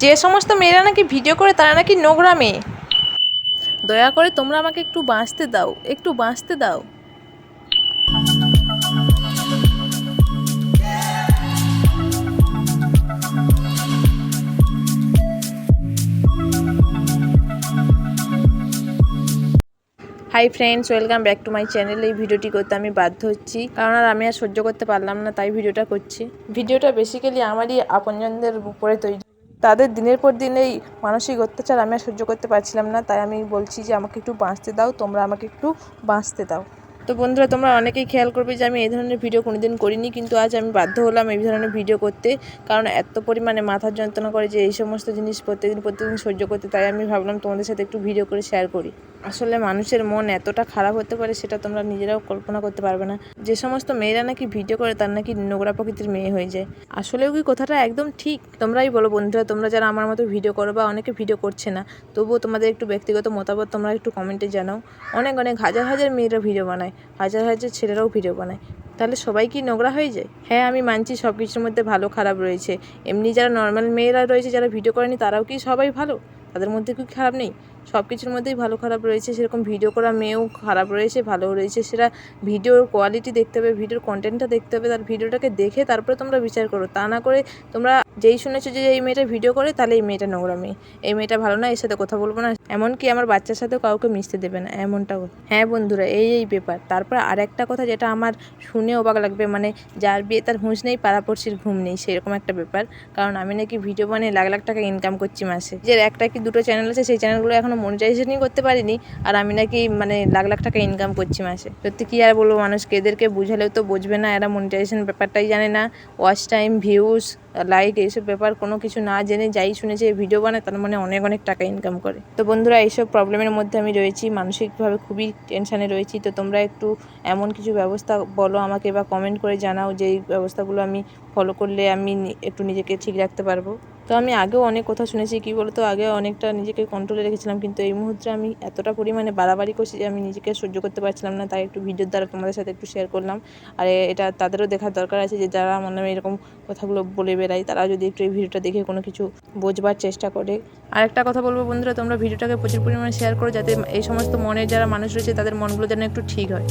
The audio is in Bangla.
যে সমস্ত মেয়েরা নাকি ভিডিও করে তারা নাকি নোংরা মেয়ে। দয়া করে তোমরা আমাকে একটু বাঁচতে দাও একটু বাঁচতে দাও। Hi friends welcome back to my channel এই ভিডিওটি করতে আমি বাধ্য হচ্ছি। কারণ আর আমি আর সহ্য করতে পারলাম না তাই ভিডিওটা করছি। ভিডিওটা বেসিক্যালি আমারই আপনজনদের উপরে তৈরি তাদের দিনের পর দিন এই মানসিক অত্যাচার আমি আর সহ্য করতে পারছিলাম না। তাই আমি বলছি যে, আমাকে একটু বাঁচতে দাও, তোমরা আমাকে একটু বাঁচতে দাও। তো বন্ধুরা, তোমরা অনেকেই খেয়াল করবে যে আমি এই ধরনের ভিডিও কোনোদিন করিনি, কিন্তু আজ আমি বাধ্য হলাম এই ধরনের ভিডিও করতে। কারণ এত পরিমাণে মাথার যন্ত্রণা করে যে এই সমস্ত জিনিস প্রত্যেকদিন প্রত্যেকদিন সহ্য করতে, তাই আমি ভাবলাম তোমাদের সাথে একটু ভিডিও করে শেয়ার করি। আসলে মানুষের মন এতটা খারাপ হতে পারে, সেটা তোমরা নিজেরাও কল্পনা করতে পারবে না। যে সমস্ত মেয়েরা নাকি ভিডিও করে, তার নাকি নোংরা প্রকৃতির মেয়ে হয়ে যায়। আসলেও কি কথাটা একদম ঠিক? তোমরাই বলো বন্ধুরা, তোমরা যারা আমার মতো ভিডিও করো বা অনেকে ভিডিও করছে না, তবুও তোমাদের একটু ব্যক্তিগত মতামত তোমরা একটু কমেন্টে জানাও। অনেক অনেক হাজার হাজার মেয়েরা ভিডিও বানায়। হাজার হাজার ছেলেরাও ভিডিও বানায়। তাহলে সবাই কি নোংরা হয়ে যায়? হ্যাঁ আমি মানছি সব কিছুর মধ্যে ভালো খারাপ রয়েছে। এমনি যারা নর্মাল মেয়েরা রয়েছে, যারা ভিডিও করেনি, তারাও কি সবাই ভালো? তাদের মধ্যে কি খারাপ নেই? সব কিছুর মধ্যেই ভালো খারাপ রয়েছে, সেরকম ভিডিও করা মেয়েও খারাপ রয়েছে, ভালোও রয়েছে। সেটা ভিডিওর কোয়ালিটি দেখতে হবে, ভিডিওর কন্টেন্টটা দেখতে হবে, তার ভিডিওটাকে দেখে তারপরে তোমরা বিচার করো। তা না করে তোমরা যেই শুনেছো যে এই মেয়েটা ভিডিও করে, তাহলে এই মেয়েটা নোংরা মেয়ে এই মেয়েটা ভালো না, এর সাথে কথা বলব না। এমনকি আমার বাচ্চার সাথেও কাউকে মিশতে দেবে না এমনটাও হ্যাঁ বন্ধুরা, এই এই ব্যাপার। তারপর আর একটা কথা যেটা আমার শুনে অবাক লাগবে মানে যার বিয়ে তার হুঁশ নেই, পাড়াপড়শির ঘুম নেই, সেরকম একটা ব্যাপার। কারণ আমি নাকি ভিডিও বানিয়ে লাখ লাখ টাকা ইনকাম করছি মাসে। যে একটা কি দুটো চ্যানেল আছে, সেই চ্যানেলগুলো এখনও মনিটাইজেশনই করতে পারিনি, আর আমি নাকি মানে লাখ লাখ টাকা ইনকাম করছি মাসে। সত্যি কী আর বলব মানুষকে এদেরকে বুঝালেও তো বুঝবে না, এরা মনিটাইজেশন ব্যাপারটাই জানে না। ওয়াচ টাইম ভিউজ লাইক এইসব ব্যাপার কোনো কিছু না জেনে যাই শুনেছে ভিডিও বানায়, তার মানে অনেক অনেক টাকা ইনকাম করে। তো বন্ধুরা, এইসব প্রবলেমের মধ্যে আমি রয়েছি, মানসিকভাবে খুবই টেনশানে রয়েছি। তো তোমরা একটু এমন কিছু ব্যবস্থা বলো আমাকে বা কমেন্ট করে জানাও যে এই ব্যবস্থাগুলো আমি ফলো করলে আমি একটু নিজেকে ঠিক রাখতে পারব। তো আমি আগেও অনেক কথা শুনেছি, কি বলতো? আগে অনেকটা নিজেকে কন্ট্রোলে রেখেছিলাম, কিন্তু এই মুহূর্তে আমি এতটা পরিমাণে বাড়াবাড়ি করছি যে আমি নিজেকে সহ্য করতে পারছিলাম না। তাই একটু ভিডিওর দ্বারা তোমাদের সাথে একটু শেয়ার করলাম। আর এটা তাদেরও দেখার দরকার আছে যে যারা মনে হয় এরকম কথাগুলো বলে বেড়ায়, তারা যদি একটু এই ভিডিওটা দেখে কোনো কিছু বোঝবার চেষ্টা করে। আর একটা কথা বলব বন্ধুরা, তোমরা ভিডিওটাকে প্রচুর পরিমাণে শেয়ার করো যাতে এই সমস্ত মনের যারা মানুষ রয়েছে, তাদের মনগুলো যেন একটু ঠিক হয়।